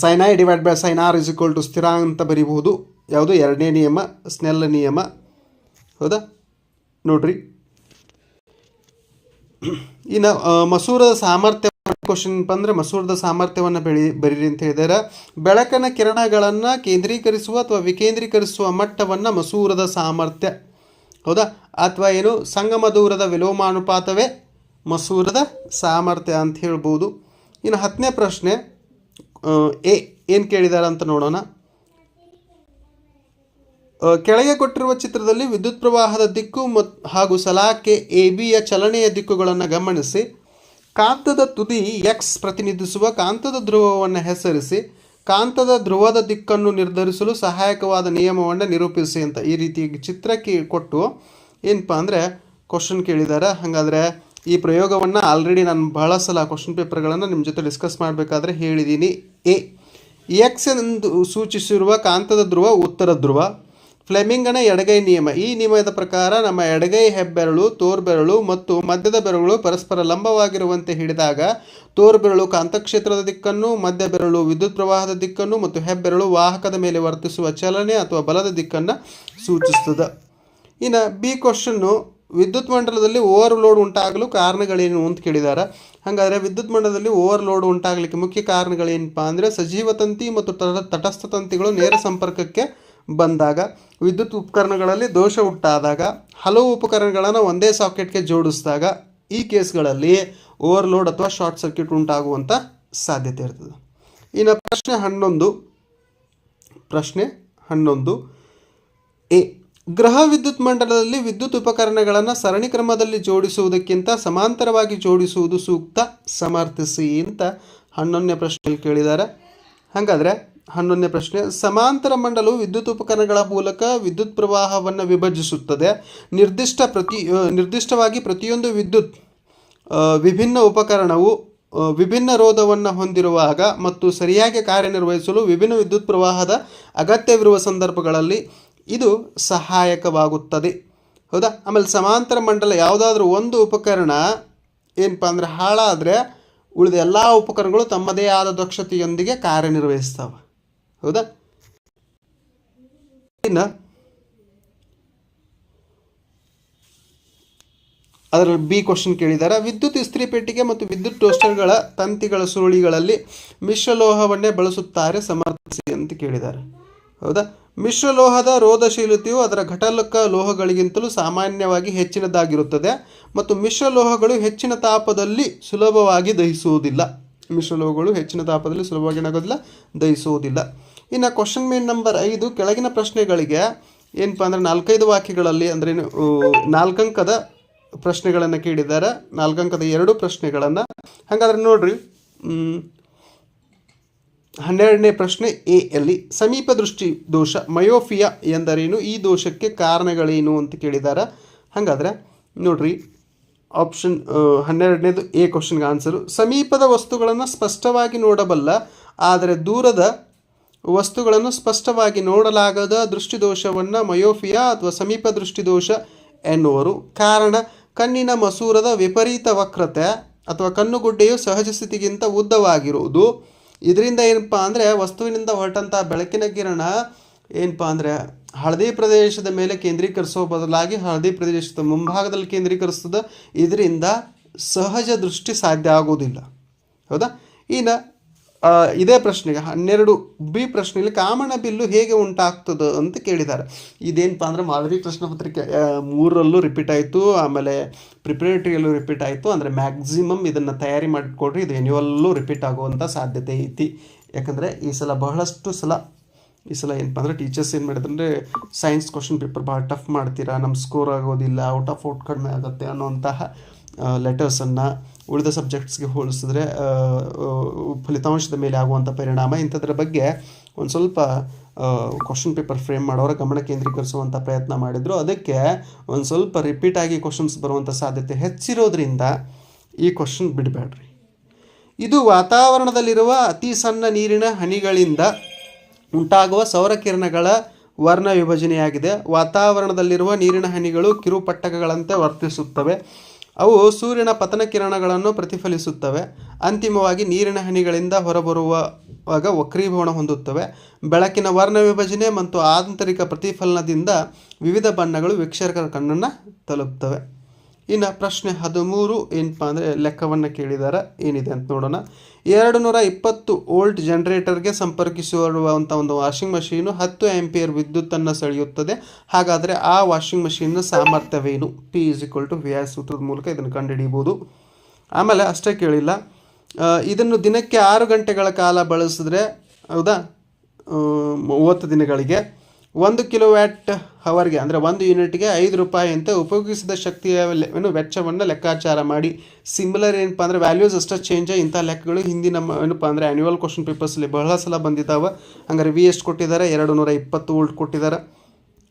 sine I divide by sine R is equal to ಸ್ಥಿರ ಅಂತ ಬರೀಬಹುದು. ಯಾವುದು? ಎರಡನೇ ನಿಯಮ, ಸ್ನೆಲ್ ನಿಯಮ. ಹೌದಾ? ನೋಡ್ರಿ. ಇನ್ನು ಮಸೂರದ ಸಾಮರ್ಥ್ಯ ಕ್ವಶನ್ ಅಂದರೆ, ಮಸೂರದ ಸಾಮರ್ಥ್ಯವನ್ನು ಬೆಳಿ, ಬರೀರಿ ಅಂತ ಹೇಳಿದಾರೆ. ಬೆಳಕಿನ ಕಿರಣಗಳನ್ನು ಕೇಂದ್ರೀಕರಿಸುವ ಅಥವಾ ವಿಕೇಂದ್ರೀಕರಿಸುವ ಮಟ್ಟವನ್ನು ಮಸೂರದ ಸಾಮರ್ಥ್ಯ ಹೌದಾ? ಅಥವಾ ಏನು ಸಂಗಮ ದೂರದ ವಿಲೋಮಾನುಪಾತವೇ? ಮಸೂರದ ಸಾಮರ್ಥ್ಯ ಅಂತ ಹೇಳ್ಬೋದು. ಇನ್ನು ಹತ್ತನೇ ಪ್ರಶ್ನೆ ಎ, ಏನು ಕೇಳಿದ್ದಾರೆ ಅಂತ ನೋಡೋಣ ಕೆಳಗೆ ಕೊಟ್ಟಿರುವ ಚಿತ್ರದಲ್ಲಿ ವಿದ್ಯುತ್ ಪ್ರವಾಹದ ದಿಕ್ಕು ಮತ್ತು ಹಾಗೂ ಸಲಾಕೆ ಎ ಬಿಯ ಚಲನೆಯ ದಿಕ್ಕುಗಳನ್ನು ಗಮನಿಸಿ. ಕಾಂತದ ತುದಿ ಎಕ್ಸ್ ಪ್ರತಿನಿಧಿಸುವ ಕಾಂತದ ಧ್ರುವವನ್ನು ಹೆಸರಿಸಿ. ಕಾಂತದ ಧ್ರುವದ ದಿಕ್ಕನ್ನು ನಿರ್ಧರಿಸಲು ಸಹಾಯಕವಾದ ನಿಯಮವನ್ನು ನಿರೂಪಿಸಿ ಅಂತ ಈ ರೀತಿ ಚಿತ್ರಕ್ಕೆ ಕೊಟ್ಟು ಏನಪ್ಪ ಅಂದರೆ ಕ್ವಶನ್ ಕೇಳಿದ್ದಾರೆ ಹಾಗಾದರೆ ಈ ಪ್ರಯೋಗವನ್ನು ಆಲ್ರೆಡಿ ನಾನು ಬಹಳ ಸಲ ಕ್ವಶನ್ ಪೇಪರ್ಗಳನ್ನು ನಿಮ್ಮ ಜೊತೆ ಡಿಸ್ಕಸ್ ಮಾಡಬೇಕಾದ್ರೆ ಹೇಳಿದ್ದೀನಿ ಎ ಎಕ್ಸ್ ಎಂದು ಸೂಚಿಸಿರುವ ಕಾಂತದ ಧ್ರುವ ಉತ್ತರ ಧ್ರುವ. ಫ್ಲೆಮಿಂಗನ ಎಡಗೈ ನಿಯಮ. ಈ ನಿಯಮದ ಪ್ರಕಾರ ನಮ್ಮ ಎಡಗೈ ಹೆಬ್ಬೆರಳು, ತೋರ್ಬೆರಳು ಮತ್ತು ಮಧ್ಯದ ಬೆರಳು ಪರಸ್ಪರ ಲಂಬವಾಗಿರುವಂತೆ ಹಿಡಿದಾಗ ತೋರ್ಬೆರಳು ಕಾಂತಕ್ಷೇತ್ರದ ದಿಕ್ಕನ್ನು, ಮಧ್ಯ ಬೆರಳು ವಿದ್ಯುತ್ ಪ್ರವಾಹದ ದಿಕ್ಕನ್ನು ಮತ್ತು ಹೆಬ್ಬೆರಳು ವಾಹಕದ ಮೇಲೆ ವರ್ತಿಸುವ ಚಲನೆ ಅಥವಾ ಬಲದ ದಿಕ್ಕನ್ನು ಸೂಚಿಸುತ್ತದೆ. ಇನ್ನು ಬಿ ಕ್ವಶನ್ನು ವಿದ್ಯುತ್ ಮಂಡಲದಲ್ಲಿ ಓವರ್ಲೋಡ್ ಉಂಟಾಗಲು ಕಾರಣಗಳೇನು ಅಂತ ಕೇಳಿದ್ದಾರೆ ಹಾಗಾದರೆ ವಿದ್ಯುತ್ ಮಂಡಲದಲ್ಲಿ ಓವರ್ಲೋಡ್ ಉಂಟಾಗಲಿಕ್ಕೆ ಮುಖ್ಯ ಕಾರಣಗಳೇನಪ್ಪ ಅಂದರೆ ಸಜೀವ ತಂತಿ ಮತ್ತು ತಟ, ತಟಸ್ಥ ತಂತಿಗಳು ನೇರ ಸಂಪರ್ಕಕ್ಕೆ ಬಂದಾಗ, ವಿದ್ಯುತ್ ಉಪಕರಣಗಳಲ್ಲಿ ದೋಷ ಉಂಟಾದಾಗ, ಹಲವು ಉಪಕರಣಗಳನ್ನು ಒಂದೇ ಸಾಕೆಟ್ಗೆ ಜೋಡಿಸಿದಾಗ ಈ ಕೇಸ್ಗಳಲ್ಲಿ ಓವರ್ಲೋಡ್ ಅಥವಾ ಶಾರ್ಟ್ ಸರ್ಕ್ಯೂಟ್ ಉಂಟಾಗುವಂಥ ಸಾಧ್ಯತೆ ಇರ್ತದೆ. ಇನ್ನು ಪ್ರಶ್ನೆ ಹನ್ನೊಂದು ಪ್ರಶ್ನೆ ಹನ್ನೊಂದು, ಎ, ಗೃಹ ವಿದ್ಯುತ್ ಮಂಡಲದಲ್ಲಿ ವಿದ್ಯುತ್ ಉಪಕರಣಗಳನ್ನು ಸರಣಿ ಕ್ರಮದಲ್ಲಿ ಜೋಡಿಸುವುದಕ್ಕಿಂತ ಸಮಾಂತರವಾಗಿ ಜೋಡಿಸುವುದು ಸೂಕ್ತ? ಸಮರ್ಥಿಸಿ ಅಂತ ಹನ್ನೊಂದನೇ ಪ್ರಶ್ನೆಯಲ್ಲಿ ಕೇಳಿದ್ದಾರೆ. ಹಾಗಾದರೆ ಹನ್ನೊಂದನೇ ಪ್ರಶ್ನೆ, ಸಮಾಂತರ ಮಂಡಲವು ವಿದ್ಯುತ್ ಉಪಕರಣಗಳ ಮೂಲಕ ವಿದ್ಯುತ್ ಪ್ರವಾಹವನ್ನು ವಿಭಜಿಸುತ್ತದೆ. ನಿರ್ದಿಷ್ಟ ಪ್ರತಿ ನಿರ್ದಿಷ್ಟವಾಗಿ ಪ್ರತಿಯೊಂದು ವಿದ್ಯುತ್ ವಿಭಿನ್ನ ಉಪಕರಣವು ವಿಭಿನ್ನ ರೋಧವನ್ನು ಹೊಂದಿರುವಾಗ ಮತ್ತು ಸರಿಯಾಗಿ ಕಾರ್ಯನಿರ್ವಹಿಸಲು ವಿಭಿನ್ನ ವಿದ್ಯುತ್ ಪ್ರವಾಹದ ಅಗತ್ಯವಿರುವ ಸಂದರ್ಭಗಳಲ್ಲಿ ಇದು ಸಹಾಯಕವಾಗುತ್ತದೆ. ಹೌದಾ? ಆಮೇಲೆ ಸಮಾಂತರ ಮಂಡಲ ಯಾವುದಾದ್ರೂ ಒಂದು ಉಪಕರಣ ಏನಪ್ಪ ಅಂದರೆ ಹಾಳಾದರೆ ಉಳಿದ ಎಲ್ಲ ಉಪಕರಣಗಳು ತಮ್ಮದೇ ಆದ ದಕ್ಷತೆಯೊಂದಿಗೆ ಕಾರ್ಯನಿರ್ವಹಿಸ್ತವೆ. ಹೌದಾ? ಇನ್ನು ಅದರಲ್ಲಿ ಬಿ ಕ್ವಶನ್ ಕೇಳಿದ್ದಾರೆ. ವಿದ್ಯುತ್ ಇಸ್ತ್ರಿ ಪೆಟ್ಟಿಗೆ ಮತ್ತು ವಿದ್ಯುತ್ ಟೋಸ್ಟರ್ಗಳ ತಂತಿಗಳ ಸುರುಳಿಗಳಲ್ಲಿ ಮಿಶ್ರಲೋಹವನ್ನೇ ಬಳಸುತ್ತಾರೆ ಸಮರ್ಥಿಸಿ ಅಂತ ಕೇಳಿದ್ದಾರೆ. ಹೌದಾ? ಮಿಶ್ರಲೋಹದ ರೋಧಶೀಲತೆಯು ಅದರ ಘಟಲುಕ ಲೋಹಗಳಿಗಿಂತಲೂ ಸಾಮಾನ್ಯವಾಗಿ ಹೆಚ್ಚಿನದಾಗಿರುತ್ತದೆ ಮತ್ತು ಮಿಶ್ರಲೋಹಗಳು ಹೆಚ್ಚಿನ ತಾಪದಲ್ಲಿ ಸುಲಭವಾಗಿ ದಹಿಸುವುದಿಲ್ಲ. ಮಿಶ್ರಲೋಹಗಳು ಹೆಚ್ಚಿನ ತಾಪದಲ್ಲಿ ಸುಲಭವಾಗಿ ಏನಾಗೋದಿಲ್ಲ ದಹಿಸುವುದಿಲ್ಲ. ಇನ್ನು ಕ್ವಶನ್ ಮೇನ್ ನಂಬರ್ ಐದು ಕೆಳಗಿನ ಪ್ರಶ್ನೆಗಳಿಗೆ ಏನಪ್ಪ ಅಂದರೆ ನಾಲ್ಕೈದು ವಾಕ್ಯಗಳಲ್ಲಿ ಅಂದರೆ ನಾಲ್ಕಂಕದ ಪ್ರಶ್ನೆಗಳನ್ನು ಕೇಳಿದ್ದಾರೆ. ನಾಲ್ಕಂಕದ ಎರಡು ಪ್ರಶ್ನೆಗಳನ್ನು. ಹಾಗಾದ್ರೆ ನೋಡ್ರಿ ಹನ್ನೆರಡನೇ ಪ್ರಶ್ನೆ ಎ ಅಲ್ಲಿ ಸಮೀಪ ದೃಷ್ಟಿ ದೋಷ ಮಯೋಫಿಯಾ ಎಂದರೇನು? ಈ ದೋಷಕ್ಕೆ ಕಾರಣಗಳೇನು ಅಂತ ಕೇಳಿದ್ದಾರೆ. ಹಾಗಾದರೆ ನೋಡ್ರಿ ಆಪ್ಷನ್ ಹನ್ನೆರಡನೇದು ಎ ಕ್ವಶನ್ಗೆ ಆನ್ಸರು ಸಮೀಪದ ವಸ್ತುಗಳನ್ನು ಸ್ಪಷ್ಟವಾಗಿ ನೋಡಬಲ್ಲ, ಆದರೆ ದೂರದ ವಸ್ತುಗಳನ್ನು ಸ್ಪಷ್ಟವಾಗಿ ನೋಡಲಾಗದ ದೃಷ್ಟಿದೋಷವನ್ನು ಮಯೋಫಿಯಾ ಅಥವಾ ಸಮೀಪ ದೃಷ್ಟಿದೋಷ ಎನ್ನುವರು. ಕಾರಣ, ಕಣ್ಣಿನ ಮಸೂರದ ವಿಪರೀತ ವಕ್ರತೆ ಅಥವಾ ಕಣ್ಣುಗುಡ್ಡೆಯು ಸಹಜ ಸ್ಥಿತಿಗಿಂತ ಉದ್ದವಾಗಿರುವುದು. ಇದರಿಂದ ಏನಪ್ಪ ಅಂದರೆ, ವಸ್ತುವಿನಿಂದ ಹೊರಟಂಥ ಬೆಳಕಿನ ಕಿರಣ ಏನಪ್ಪ ಅಂದರೆ, ಹಳದಿ ಪ್ರದೇಶದ ಮೇಲೆ ಕೇಂದ್ರೀಕರಿಸೋ ಬದಲಾಗಿ ಹಳದಿ ಪ್ರದೇಶದ ಮುಂಭಾಗದಲ್ಲಿ ಕೇಂದ್ರೀಕರಿಸ್ತದೆ. ಇದರಿಂದ ಸಹಜ ದೃಷ್ಟಿ ಸಾಧ್ಯ ಆಗುವುದಿಲ್ಲ. ಹೌದಾ? ಇನ್ನು ಇದೇ ಪ್ರಶ್ನೆಗೆ, ಹನ್ನೆರಡು ಬಿ ಪ್ರಶ್ನೆಯಲ್ಲಿ ಕಾಮನ ಬಿಲ್ಲು ಹೇಗೆ ಉಂಟಾಗ್ತದೆ ಅಂತ ಕೇಳಿದ್ದಾರೆ. ಇದೇನಪ್ಪ ಅಂದರೆ ಮಾದರಿ ಪ್ರಶ್ನೆ ಪತ್ರಿಕೆ ಮೂರರಲ್ಲೂ ರಿಪೀಟ್ ಆಯಿತು, ಆಮೇಲೆ ಪ್ರಿಪರೇಟರಿಯಲ್ಲೂ ರಿಪೀಟ್ ಆಯಿತು, ಅಂದರೆ ಮ್ಯಾಕ್ಸಿಮಮ್ ಇದನ್ನು ತಯಾರಿ ಮಾಡಿಕೊಡ್ರಿ ಇದು ಎನ್ಯುವಲ್ಲೂ ರಿಪೀಟ್ ಆಗುವಂಥ ಸಾಧ್ಯತೆ ಐತಿ. ಯಾಕಂದರೆ ಈ ಸಲ ಬಹಳಷ್ಟು ಸಲ, ಈ ಸಲ ಏನಪ್ಪ ಅಂದರೆ ಟೀಚರ್ಸ್ ಏನು ಮಾಡಿದ್ರೆ ಸೈನ್ಸ್ ಕ್ವಶನ್ ಪೇಪರ್ ಭಾಳ ಟಫ್ ಮಾಡ್ತೀರಾ ನಮ್ಮ ಸ್ಕೋರ್ ಆಗೋದಿಲ್ಲ ಔಟ್ ಆಫ್ ಔಟ್ ಕಡಿಮೆ ಆಗುತ್ತೆ ಅನ್ನೋಂತಹ ಲೆಟರ್ಸನ್ನು ಉಳಿದ ಸಬ್ಜೆಕ್ಟ್ಸ್ಗೆ ಹೋಲಿಸಿದ್ರೆ ಫಲಿತಾಂಶದ ಮೇಲೆ ಆಗುವಂಥ ಪರಿಣಾಮ ಇಂಥದ್ರ ಬಗ್ಗೆ ಒಂದು ಸ್ವಲ್ಪ ಕ್ವಶನ್ ಪೇಪರ್ ಫ್ರೇಮ್ ಮಾಡೋರ ಗಮನ ಕೇಂದ್ರೀಕರಿಸುವಂಥ ಪ್ರಯತ್ನ ಮಾಡಿದ್ರು. ಅದಕ್ಕೆ ಒಂದು ಸ್ವಲ್ಪ ರಿಪೀಟ್ ಆಗಿ ಕ್ವಶನ್ಸ್ ಬರುವಂಥ ಸಾಧ್ಯತೆ ಹೆಚ್ಚಿರೋದ್ರಿಂದ ಈ ಕ್ವಶನ್ ಬಿಡಬೇಡ್ರಿ ಇದು ವಾತಾವರಣದಲ್ಲಿರುವ ಅತಿ ಸಣ್ಣ ನೀರಿನ ಹನಿಗಳಿಂದ ಉಂಟಾಗುವ ಸೌರಕಿರಣಗಳ ವರ್ಣ ವಿಭಜನೆಯಾಗಿದೆ. ವಾತಾವರಣದಲ್ಲಿರುವ ನೀರಿನ ಹನಿಗಳು ಕಿರುಪಟ್ಟಕಗಳಂತೆ ವರ್ತಿಸುತ್ತವೆ. ಅವು ಸೂರ್ಯನ ಪತನ ಕಿರಣಗಳನ್ನು ಪ್ರತಿಫಲಿಸುತ್ತವೆ. ಅಂತಿಮವಾಗಿ ನೀರಿನ ಹನಿಗಳಿಂದ ಹೊರಬರುವಾಗ ವಕ್ರೀಭವನ ಹೊಂದುತ್ತವೆ. ಬೆಳಕಿನ ವರ್ಣ ವಿಭಜನೆ ಮತ್ತು ಆಂತರಿಕ ಪ್ರತಿಫಲನದಿಂದ ವಿವಿಧ ಬಣ್ಣಗಳು ವೀಕ್ಷಕರ ಕಣ್ಣನ್ನು ತಲುಪ್ತವೆ. ಇನ್ನು ಪ್ರಶ್ನೆ ಹದಿಮೂರು ಏನಪ್ಪ ಅಂದರೆ ಲೆಕ್ಕವನ್ನು ಕೇಳಿದಾರ, ಏನಿದೆ ಅಂತ ನೋಡೋಣ. ಎರಡು ನೂರ ಇಪ್ಪತ್ತು ವೋಲ್ಟ್ ಜನರೇಟರ್ಗೆ ಸಂಪರ್ಕಿಸಿರುವಂಥ ಒಂದು ವಾಷಿಂಗ್ ಮಷೀನು ಹತ್ತು ಆ್ಯಂಪಿಯರ್ ವಿದ್ಯುತ್ತನ್ನು ಸೆಳೆಯುತ್ತದೆ. ಹಾಗಾದರೆ ಆ ವಾಷಿಂಗ್ ಮಷೀನ್ನ ಸಾಮರ್ಥ್ಯವೇನು? P is equal to V R ಸೂತ್ರದ ಮೂಲಕ ಇದನ್ನು ಕಂಡುಹಿಡಿಯಬಹುದು. ಆಮೇಲೆ ಅಷ್ಟೇ ಕೇಳಿಲ್ಲ. ಇದನ್ನು ದಿನಕ್ಕೆ ಆರು ಗಂಟೆಗಳ ಕಾಲ ಬಳಸಿದ್ರೆ, ಹೌದಾ? ಮೂವತ್ತು ದಿನಗಳಿಗೆ. ಒಂದು ಕಿಲೋ ವ್ಯಾಟ್ ಹವರ್ಗೆ ಅಂದರೆ ಒಂದು ಯೂನಿಟ್ಗೆ ಐದು ರೂಪಾಯಿ ಅಂತ ಉಪಯೋಗಿಸಿದ ಶಕ್ತಿಯ ಏನು ವೆಚ್ಚವನ್ನು ಲೆಕ್ಕಾಚಾರ ಮಾಡಿ. ಸಿಮಿಲರ್ ಏನಪ್ಪ ಅಂದರೆ ವ್ಯಾಲ್ಯೂಸ್ ಅಷ್ಟೇ ಚೇಂಜ್ ಇಂಥ ಲೆಕ್ಕಗಳು ಹಿಂದಿ ನಮ್ಮ ಏನಪ್ಪ ಅಂದರೆ ಆ್ಯನ್ಯುವಲ್ ಕ್ವಶನ್ ಪೇಪರ್ಸಲ್ಲಿ ಬಹಳ ಸಲ ಬಂದಿದ್ದಾವೆ. ಹಂಗಾರೆ ವಿ ಎಷ್ಟು ಕೊಟ್ಟಿದ್ದಾರೆ? ಎರಡು ನೂರ ಇಪ್ಪತ್ತು ವೋಲ್ಟ್ ಕೊಟ್ಟಿದ್ದಾರೆ.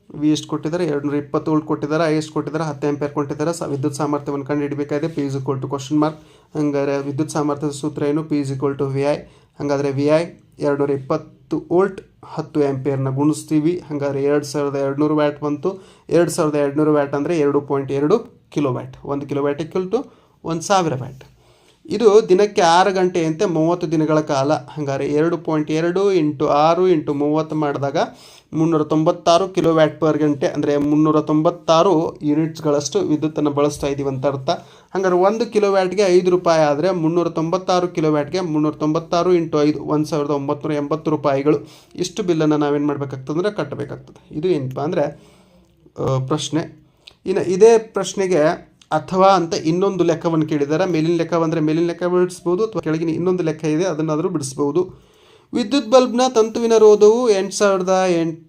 ವಿ ಎಷ್ಟು ಕೊಟ್ಟಿದ್ದಾರೆ? ಎರಡು ನೂರ ಇಪ್ಪತ್ತು ವೋಲ್ಟ್ ಕೊಟ್ಟಿದ್ದಾರೆ. ಐ ಎಷ್ಟು ಕೊಟ್ಟಿದ್ದಾರೆ? ಹತ್ತು ಎಂಪೇರ್ ಕೊಟ್ಟಿದ್ದಾರೆ. ಸ, ವಿದ್ಯುತ್ ಸಾಮರ್ಥ್ಯವನ್ನು ಕಂಡುಹಿಡಬೇಕಾಗಿದೆ. P is equal to question mark ಹಂಗಾರೆ ವಿದ್ಯುತ್ ಸಾಮರ್ಥ್ಯದ ಸೂತ್ರ ಏನು? P is equal to V I ಹಾಗಾದರೆ ವಿ ಐ ಎರಡು ನೂರ ಇಪ್ಪತ್ತು ವೋಲ್ಟ್. ಹತ್ತು ಆ್ಯಂಪಿಯರ್ನ ಗುಣಿಸ್ತೀವಿ. ಹಾಗಾದ್ರೆ ಎರಡು ಸಾವಿರದ ಎರಡುನೂರು ವ್ಯಾಟ್ ಬಂತು. ಎರಡು ಸಾವಿರದ ಎರಡುನೂರು ವ್ಯಾಟ್ ಅಂದರೆ ಎರಡು ಪಾಯಿಂಟ್ ಎರಡು ಕಿಲೋ ವ್ಯಾಟ್ ಒಂದು ಕಿಲೋ ವ್ಯಾಟ್ ಟು ಒಂದು ಸಾವಿರ ವ್ಯಾಟ್. ಇದು ದಿನಕ್ಕೆ ಆರು ಗಂಟೆಯಂತೆ ಮೂವತ್ತು ದಿನಗಳ ಕಾಲ. ಹಂಗಾರೆ ಎರಡು ಪಾಯಿಂಟ್ ಎರಡು ಇಂಟು ಆರು ಇಂಟು ಮೂವತ್ತು ಮಾಡಿದಾಗ ಮುನ್ನೂರ ತೊಂಬತ್ತಾರು ಕಿಲೋ ವ್ಯಾಟ್ ಪರ್ ಗಂಟೆ. ಅಂದರೆ ಮುನ್ನೂರ ತೊಂಬತ್ತಾರು ಯೂನಿಟ್ಸ್ಗಳಷ್ಟು ವಿದ್ಯುತ್ತನ್ನು ಬಳಸ್ತಾ ಇದ್ದೀವಿ ಅಂತ ಅರ್ಥ. ಹಂಗಾರೆ ಒಂದು ಕಿಲೋ ವ್ಯಾಟ್ಗೆ ಐದು ರೂಪಾಯಿ ಆದರೆ ಮುನ್ನೂರ ತೊಂಬತ್ತಾರು ಕಿಲೋ ವ್ಯಾಟ್ಗೆ ಮುನ್ನೂರ ತೊಂಬತ್ತಾರು ಇಂಟು ಐದು, ಒಂದು ಸಾವಿರದ ಒಂಬತ್ತು ಎಂಬತ್ತು ರೂಪಾಯಿಗಳು. ಇಷ್ಟು ಬಿಲ್ಲನ್ನು ನಾವೇನು ಮಾಡಬೇಕಾಗ್ತದಂದ್ರೆ ಕಟ್ಟಬೇಕಾಗ್ತದೆ ಇದು ಏನಪ್ಪ ಅಂದರೆ ಪ್ರಶ್ನೆ. ಇನ್ನು ಇದೇ ಪ್ರಶ್ನೆಗೆ ಅಥವಾ ಅಂತ ಇನ್ನೊಂದು ಲೆಕ್ಕವನ್ನು ಕೇಳಿದ್ದಾರೆ ಮೇಲಿನ ಲೆಕ್ಕ ಬಂದರೆ ಮೇಲಿನ ಲೆಕ್ಕ ಬಿಡಿಸ್ಬೋದು ಅಥವಾ ಕೆಳಗಿನ ಇನ್ನೊಂದು ಲೆಕ್ಕ ಇದೆ, ಅದನ್ನಾದರೂ ಬಿಡಿಸ್ಬೋದು. ವಿದ್ಯುತ್ ಬಲ್ಬ್ನ ತಂತುವಿನ ರೋಧವು ಎಂಟು ಸಾವಿರದ ಎಂಟು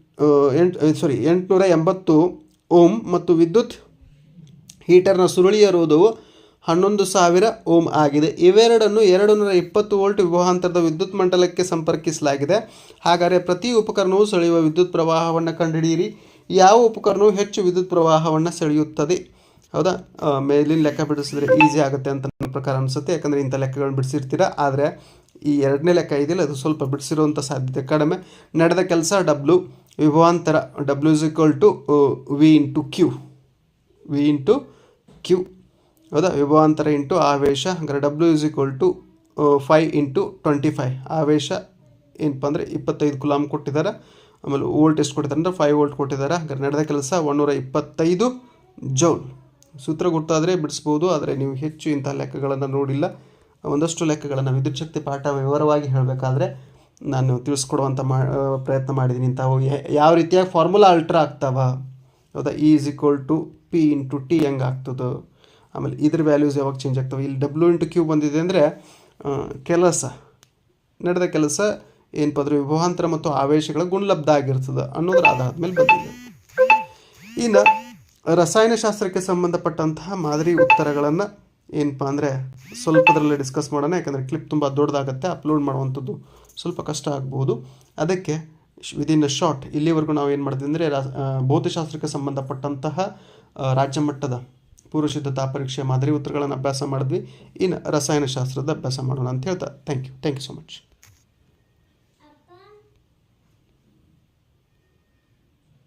ಎಂಟು ಸಾರಿ ಎಂಟುನೂರ ಎಂಬತ್ತು ಓಮ್ ಮತ್ತು ವಿದ್ಯುತ್ ಹೀಟರ್ನ ಸುರುಳಿಯ ರೋಧವು ಹನ್ನೊಂದು ಸಾವಿರ ಓಮ್ ಆಗಿದೆ. ಇವೆರಡನ್ನು ಎರಡು ನೂರ ಇಪ್ಪತ್ತು ವೋಲ್ಟ್ ವಿಭವಾಂತರದ ವಿದ್ಯುತ್ ಮಂಡಲಕ್ಕೆ ಸಂಪರ್ಕಿಸಲಾಗಿದೆ. ಹಾಗಾದರೆ ಪ್ರತಿ ಉಪಕರಣವು ಸೆಳೆಯುವ ವಿದ್ಯುತ್ ಪ್ರವಾಹವನ್ನು ಕಂಡುಹಿಡಿಯಿರಿ. ಯಾವ ಉಪಕರಣವು ಹೆಚ್ಚು ವಿದ್ಯುತ್ ಪ್ರವಾಹವನ್ನು ಸೆಳೆಯುತ್ತದೆ. ಹೌದಾ? ಮೇಲಿನ ಲೆಕ್ಕ ಬಿಡಿಸಿದ್ರೆ ಈಸಿ ಆಗುತ್ತೆ ಅಂತ ನನ್ನ ಪ್ರಕಾರ ಅನಿಸುತ್ತೆ. ಯಾಕಂದರೆ ಇಂಥ ಲೆಕ್ಕಗಳನ್ನ ಬಿಡಿಸಿರ್ತೀರ? ಆದರೆ ಈ ಎರಡನೇ ಲೆಕ್ಕ ಇದೆಯಲ್ಲ ಅದು ಸ್ವಲ್ಪ ಬಿಡಿಸಿರುವಂಥ ಸಾಧ್ಯತೆ ಕಡಿಮೆ. ನಡೆದ ಕೆಲಸ W ವಿಭವಾಂತರ W is equal to V into Q V into Q ಹೌದಾ? ವಿಭವಾಂತರ ಇಂಟು ಆವೇಶ ಅಂದರೆ W is equal to five into twenty five ಆವೇಶ ಏನಪ್ಪ ಅಂದರೆ ಇಪ್ಪತ್ತೈದು ಗುಲಾಮ್ ಕೊಟ್ಟಿದ್ದಾರೆ. ಆಮೇಲೆ ವೋಲ್ಟ್ ಎಷ್ಟು ಕೊಟ್ಟಿದ್ದಾರೆ ಅಂದರೆ ಫೈವ್ ವೋಲ್ಟ್ ಕೊಟ್ಟಿದ್ದಾರೆ. ಹಾಗಾದ್ರೆ ನಡೆದ ಕೆಲಸ ಒಂದೂರ ಇಪ್ಪತ್ತೈದು ಜೌಲ್. ಸೂತ್ರ ಗೊತ್ತಾದರೆ ಬಿಡಿಸ್ಬೋದು, ಆದರೆ ನೀವು ಹೆಚ್ಚು ಇಂಥ ಲೆಕ್ಕಗಳನ್ನು ನೋಡಿಲ್ಲ. ಒಂದಷ್ಟು ಲೆಕ್ಕಗಳನ್ನು ವಿದ್ಯುತ್ ಶಕ್ತಿ ಪಾಠ ವಿವರವಾಗಿ ಹೇಳಬೇಕಾದ್ರೆ ನಾನು ತಿಳಿಸ್ಕೊಡುವಂಥ ಮಾ ಪ್ರಯತ್ನ ಮಾಡಿದ್ದೀನಿ. ಇಂಥವು ಯಾವ ರೀತಿಯಾಗಿ ಫಾರ್ಮುಲಾ ಅಲ್ಟ್ರಾ ಆಗ್ತಾವ? ಹೌದಾ? E is equal to P into T ಹೆಂಗೆ ಆಗ್ತದೆ? ಆಮೇಲೆ ಇದ್ರ ವ್ಯಾಲ್ಯೂಸ್ ಯಾವಾಗ ಚೇಂಜ್ ಆಗ್ತವೆ? ಇಲ್ಲಿ ಡಬ್ಲ್ಯೂ ಇಂಟು ಕ್ಯೂ ಬಂದಿದೆ ಅಂದರೆ ಕೆಲಸ. ನಡೆದ ಕೆಲಸ ಏನಪ್ಪ ಅಂದರೆ ವಿಭವಾಂತರ ಮತ್ತು ಆವೇಶಗಳ ಗುಣಲಬ್ಧ ಆಗಿರ್ತದೆ ಅನ್ನೋದ್ರ ಆಧಾರದ ಮೇಲೆ ಬಂದಿದೆ. ಇನ್ನು ರಸಾಯನಶಾಸ್ತ್ರಕ್ಕೆ ಸಂಬಂಧಪಟ್ಟಂತಹ ಮಾದರಿ ಉತ್ತರಗಳನ್ನು ಏನಪ್ಪ ಅಂದರೆ ಸ್ವಲ್ಪದರಲ್ಲೇ ಡಿಸ್ಕಸ್ ಮಾಡೋಣ, ಯಾಕಂದರೆ ಕ್ಲಿಪ್ ತುಂಬ ದೊಡ್ಡದಾಗತ್ತೆ ಅಪ್ಲೋಡ್ ಮಾಡುವಂಥದ್ದು ಸ್ವಲ್ಪ ಕಷ್ಟ ಆಗ್ಬೋದು. ಅದಕ್ಕೆ ವಿದಿನ್ ಅ ಶಾರ್ಟ್ ಇಲ್ಲಿವರೆಗೂ ನಾವು ಏನು ಮಾಡಿದ್ವಿ ಅಂದರೆ, ರಾ ಭೌತಶಾಸ್ತ್ರಕ್ಕೆ ಸಂಬಂಧಪಟ್ಟಂತಹ ರಾಜ್ಯ ಮಟ್ಟದ ಪೂರ್ವ ಸಿದ್ಧತಾ ಪರೀಕ್ಷೆ ಮಾದರಿ ಉತ್ತರಗಳನ್ನು ಅಭ್ಯಾಸ ಮಾಡಿದ್ವಿ. ಇನ್ನು ರಸಾಯನಶಾಸ್ತ್ರದ ಅಭ್ಯಾಸ ಮಾಡೋಣ ಅಂತ ಹೇಳ್ತಾ. Thank you thank you so much